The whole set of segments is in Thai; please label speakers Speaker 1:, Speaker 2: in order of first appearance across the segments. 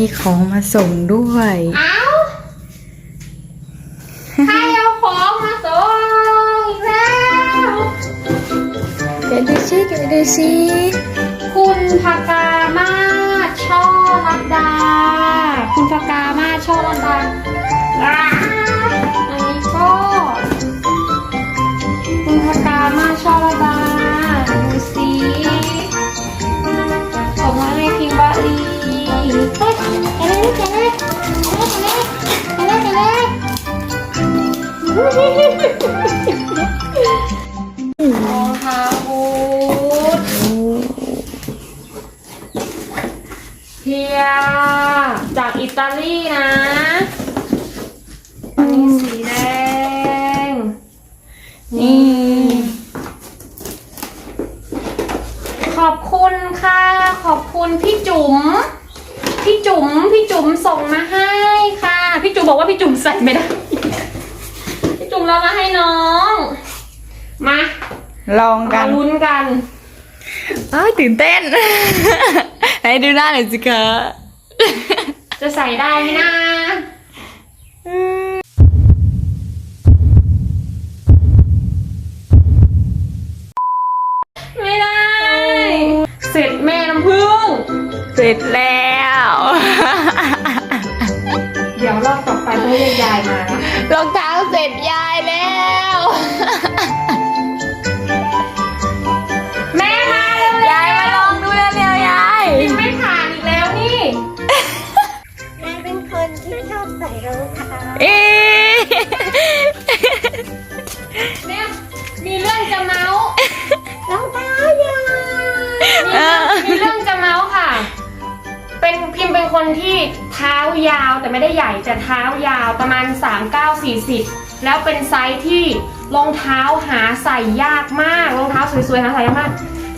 Speaker 1: มีของมาส่งด้วย
Speaker 2: เอาใครเอาของมาส่งอีกแล้ว
Speaker 1: เดี๋ยวดูซิเดี๋ยวดูซิ
Speaker 2: คุณพกามาศช่อรัตดา คุณพกามาศช่อรัตดา รองเท้าบูทเพียจากอิตาลีนะอันนี้สีแดง นี่ ขอบคุณค่ะ ขอบคุณพี่จุ๋ม พี่จุ๋มพี่จุ๋มส่งมาให้ค่ะ พี่จุ๋มบอกว่าพี่จุ๋มใส่ไม่ได้ พี่จุ๋มเรามาให้น้อง มา
Speaker 1: ลองกั
Speaker 2: มานลุ้นกัน
Speaker 1: อ้ายตื่นเต้น ไหนดูหน้าหน่อยสิคะ
Speaker 2: จะใส่ได้ไหมนะไม่ได้ เสร็จแม่น้ำผึ้ง
Speaker 1: เสร็จแล้
Speaker 2: อบต่อไปต้องเรียายมา
Speaker 1: รองเท้าเสร็จยายแล้ว
Speaker 2: แต่ไม่ได้ใหญ่แต่เท้ายาวประมาณ 3 9 40 แล้วเป็นไซส์ที่รองเท้าหาใส่ยากมากรองเท้าสวยๆหาใส่ยากมาก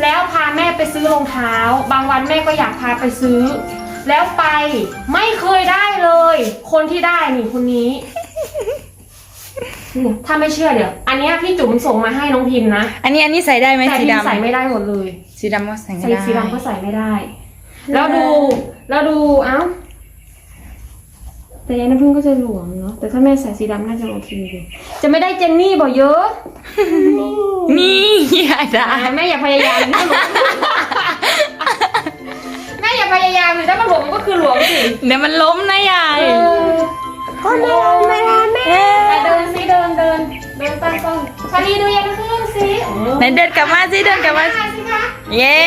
Speaker 2: แล้วพาแม่ไปซื้อรองเท้า บางวันแม่ก็อยากพาไปซื้อ แล้วไปไม่เคยได้เลย คนที่ได้นี่คนนี้นี่ถ้าไม่เชื่อเดี๋ยว อันเนี้ยพี่จุ๋มส่งมาให้น้องพิมพ์นะ
Speaker 1: อันนี้อันนี้ใส่ได้ไหม
Speaker 2: แต่
Speaker 1: สี
Speaker 2: พิมพ์
Speaker 1: ดำ
Speaker 2: ใส่ไม่ได้หมดเลย
Speaker 1: สีดำก็ใส่ไม่
Speaker 2: ใส่
Speaker 1: ได้
Speaker 2: สีดำก็ใส่ไม่ได้ แล้วดูแล้วดูเอ้า แต่ยายน้ำผึ้งก็จะหลวมเนาะแต่ถ้าแม่ใส่สีดำน่าจะโอเคเลยจะไม่ได้เจนนี่บอกเยอะ
Speaker 1: นี่ยายได้
Speaker 2: อะแม่อย่าพยายามนะแม่อย่าพยายามเลยถ้ามันหลวมมันก็คือหลวมสิ
Speaker 1: เดี๋ยวมันล้มนะยาย
Speaker 2: เออ
Speaker 3: ก็เดินมาแม่
Speaker 1: เอ๊ะ
Speaker 2: ไปเดินสิเดินเดินเดินตั้งกล้องพอดีดูยายน้ำผึ้งสิ
Speaker 1: ไหนเดินกลับมาสิเดินกลับมา
Speaker 2: ได้สิคะ
Speaker 1: เย้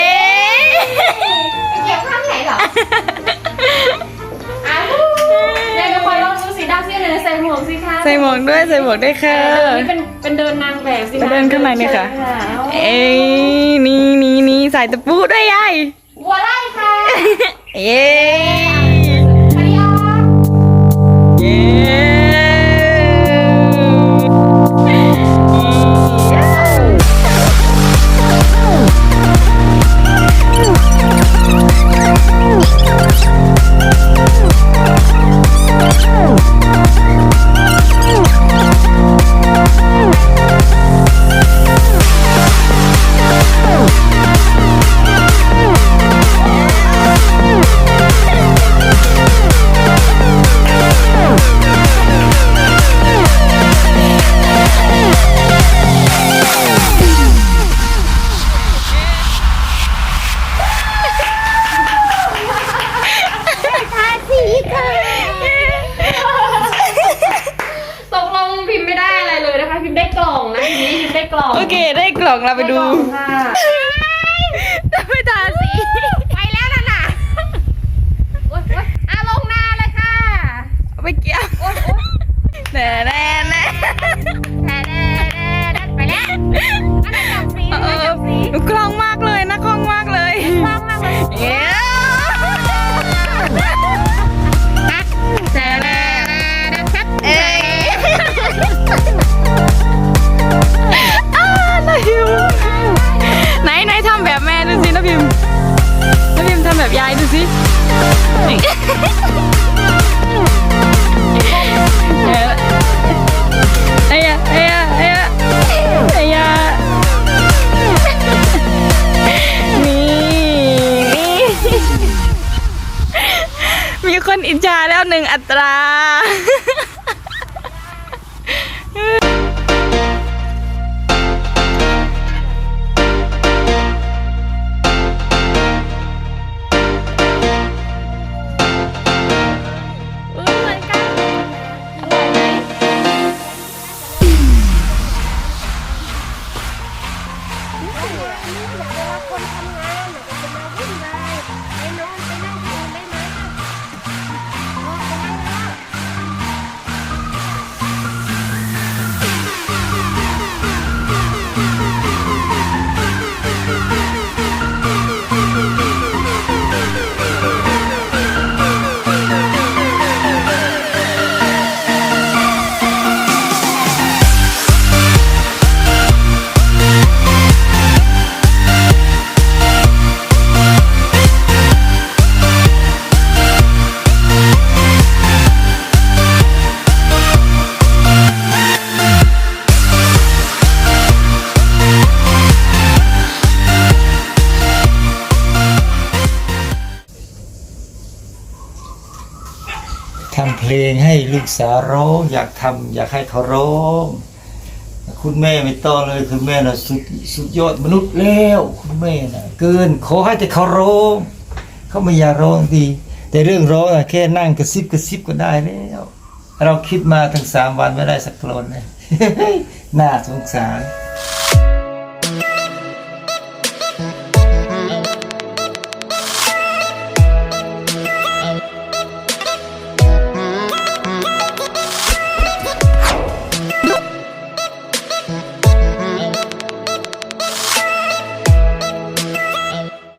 Speaker 2: ใส่หมวก
Speaker 1: ด้วยใส่หมวกด้วยค่ะ
Speaker 2: เออนี่เป็นเป็นเดินนางแบบสิ
Speaker 1: ไปเดินข้างในเลยค่ะ
Speaker 2: เชิญ
Speaker 1: เอ้ยนี่นี่นี่ใส่ตะปูด้วยยาย
Speaker 2: บัวไล่ค่ะ
Speaker 1: เย้
Speaker 2: ได้กล่องนะทีนี้พิมพ์ได้กล่อง
Speaker 1: โอเค ได้กล่องเราไปดู
Speaker 2: กล่องค่ะ
Speaker 1: ไม่ทาสี
Speaker 2: ไปแล้วน่ะน่ะโอ๊ยโอ๊ยอะลงนาเลยค่ะ
Speaker 1: เอาไปเกี่ยว
Speaker 2: โอ๊ยโอ๊ย
Speaker 1: แน่แน่แน่
Speaker 2: สินี่
Speaker 1: ยเอ้
Speaker 2: ยเอ้ย
Speaker 1: เอ้ยนี่นี่ มีคนอิจฉาแล้วหนึ่งอัตรา
Speaker 2: เว
Speaker 3: ลาคนทำงานน่ะจะมาวุ่นวายไปนอนไปนั่ง
Speaker 4: ทำเพลงให้ลูกสาวร้องอยากทำอยากให้เขาร้อง คุณแม่ไม่ต้องเลยคุณแม่น่ะสุดสุดยอดมนุษย์แล้วคุณแม่น่ะเกินขอให้แต่เขาร้องเขาไม่อยากร้องดีแต่เรื่องร้องอะแค่นั่งกระซิบกระซิบก็ได้แล้ว เราคิดมาทั้งสามวันไม่ได้สักกลนเลยน่าสงสาร